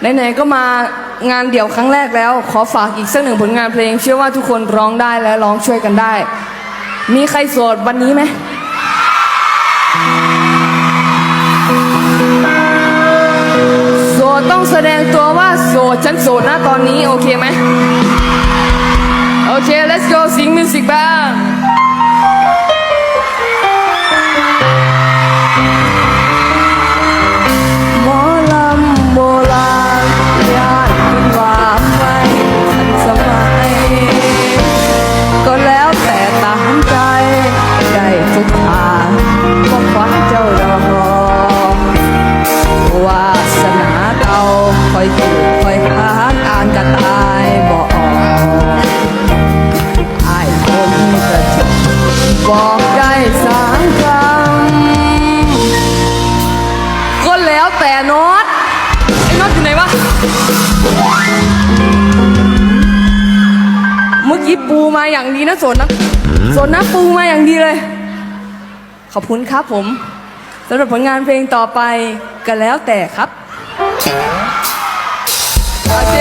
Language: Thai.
ไหนๆก็มางานเดี่ยวครั้งแรกแล้ว ขอฝากอีกสักหนึ่งผลงานเพลง เชื่อว่าทุกคนร้องได้และร้องช่วยกันได้ มีใครโสดวันนี้ไหมโสดต้องแสดงตัวว่าโสดฉันโสดนะตอนนี้ โอเคไหมโอเค let's go สิงมิวสิกบ้าง แล้วแต่ตามใจ ได้ทุกทางก็ควักเจ้าดอวาสนาเก่าคอยเกิดคอยหานอ่านกระตายบอกอายคนกระจบอกได้สามคำก็แล้วแต่นอตไอ้นอตอยู่ไหนวะ กี้ปูมาอย่างดีนะสนนะสนนะปูมาอย่างดีเลย ขอบคุณครับผมสำหรับผลงานเพลงต่อไปก็แล้วแต่ครับเ